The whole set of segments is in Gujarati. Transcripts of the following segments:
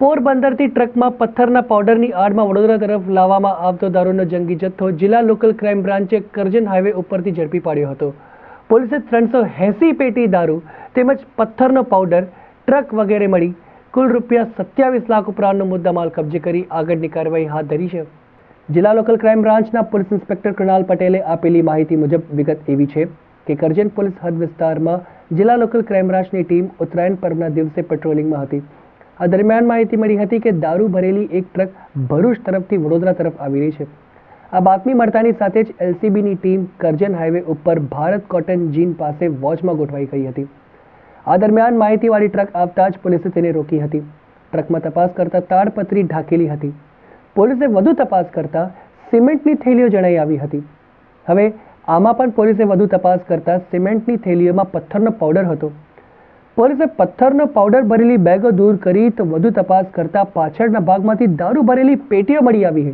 પોરબંદરથી ટ્રકમાં પથ્થરના પાવડરની આડમાં વડોદરા તરફ લાવવામાં આવતો દારૂનો જંગી જથ્થો જિલ્લા લોકલ ક્રાઇમ બ્રાન્ચે કરજણ હાઈવે ઉપરથી ઝડપી પાડ્યો હતો. પોલીસે ત્રણસો એંસી પેટી દારૂ તેમજ પથ્થરનો પાવડર ટ્રક વગેરે મળી કુલ રૂપિયા સત્યાવીસ લાખ ઉપરાંતનો મુદ્દામાલ કબજે કરી આગળની કાર્યવાહી હાથ ધરી છે. જિલ્લા લોકલ ક્રાઇમ બ્રાન્ચના પોલીસ ઇન્સ્પેક્ટર કૃણાલ પટેલે આપેલી માહિતી મુજબ વિગત એવી છે કે કરજણ પોલીસ હદ વિસ્તારમાં જિલ્લા લોકલ ક્રાઇમ બ્રાન્ચની ટીમ ઉત્તરાયણ પર્વના દિવસે પેટ્રોલિંગમાં હતી. આ દરમિયાન માહિતી મળી હતી કે દારૂ ભરેલી એક ટ્રક ભરૂચ તરફથી વડોદરા તરફ આવી રહી છે. આ બાતમી મળતાની સાથે જ એલસીબીની ટીમ કરજન હાઈવે ઉપર ભારત કોટન જીન પાસે વોચમાં ગોઠવાઈ ગઈ હતી. આ દરમિયાન માહિતીવાળી ટ્રક આવતા જ પોલીસે તેને રોકી હતી. ટ્રકમાં તપાસ કરતા તાડપત્રી ઢાંકેલી હતી. પોલીસે વધુ તપાસ કરતા સિમેન્ટની થેલીઓ જણાઈ આવી હતી. હવે આમાં પણ પોલીસે વધુ તપાસ કરતા સિમેન્ટની થેલીઓમાં પથ્થરનો પાવડર હતો. પોલીસે પથ્થરનો પાવડર ભરેલી બેગો દૂર કરી તો વધુ તપાસ કરતા પાછળના ભાગમાંથી દારૂ ભરેલી પેટીઓ મળી આવી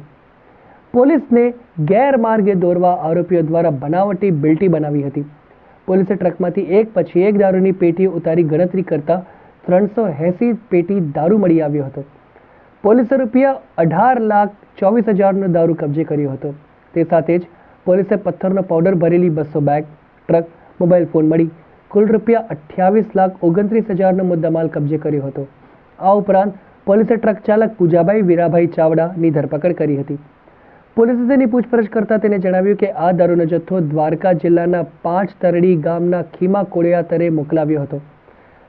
પોલીસને ગેરમાર્ગે દોરવા આરોપીઓ દ્વારા બનાવટી બિલ્ટી બનાવી હતી. પોલીસે ટ્રકમાંથી એક પછી એક દારૂની પેટીઓ ઉતારી ગણતરી કરતા ત્રણસો એંસી પેટી દારૂ મળી આવ્યો હતો. પોલીસે રૂપિયા અઢાર લાખ ચોવીસ હજારનો દારૂ કબજે કર્યો હતો. તે સાથે જ પોલીસે પથ્થરનો પાવડર ભરેલી બસો બેગ ટ્રક મોબાઈલ ફોન મળી કુલ રૂપિયા અઠ્યાવીસ લાખ ઓગણત્રીસ હજારનો મુદ્દામાલ કબજે કર્યો હતો. આ ઉપરાંત પોલીસે ટ્રક ચાલક પૂજાભાઈ વીરાભાઈ ચાવડાની ધરપકડ કરી હતી. પોલીસે તેની પૂછપરછ કરતાં તેને જણાવ્યું કે આ દારૂનો જથ્થો દ્વારકા જિલ્લાના પાંચ તરડી ગામના ખીમા કોળિયા તરે મોકલાવ્યો હતો.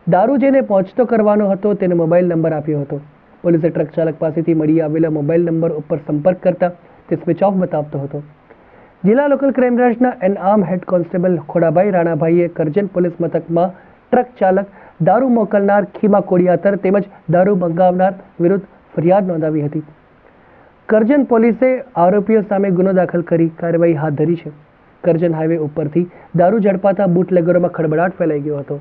દારૂ જેને પહોંચતો કરવાનો હતો તેને મોબાઈલ નંબર આપ્યો હતો. પોલીસે ટ્રક ચાલક પાસેથી મળી આવેલા મોબાઈલ નંબર ઉપર સંપર્ક કરતા તે સ્વિચ ઓફ બતાવતો હતો. જિલ્લા લોકલ ક્રાઇમ બ્રાન્ચના એનઆર્મ હેડ કોન્સ્ટેબલ ખોડાભાઈ રાણાભાઈએ કરજણ પોલીસ મથકમાં ટ્રક ચાલક દારૂ મોકલનાર ખીમા કોડિયાતર તેમજ દારૂ મંગાવનાર વિરુદ્ધ ફરિયાદ નોંધાવી હતી. કરજણ પોલીસે આરોપીઓ સામે ગુનો દાખલ કરી કાર્યવાહી હાથ ધરી છે. કરજણ હાઈવે ઉપરથી દારૂ ઝડપાતા બુટલેગરોમાં ખળબળાટ ફેલાઈ ગયો હતો.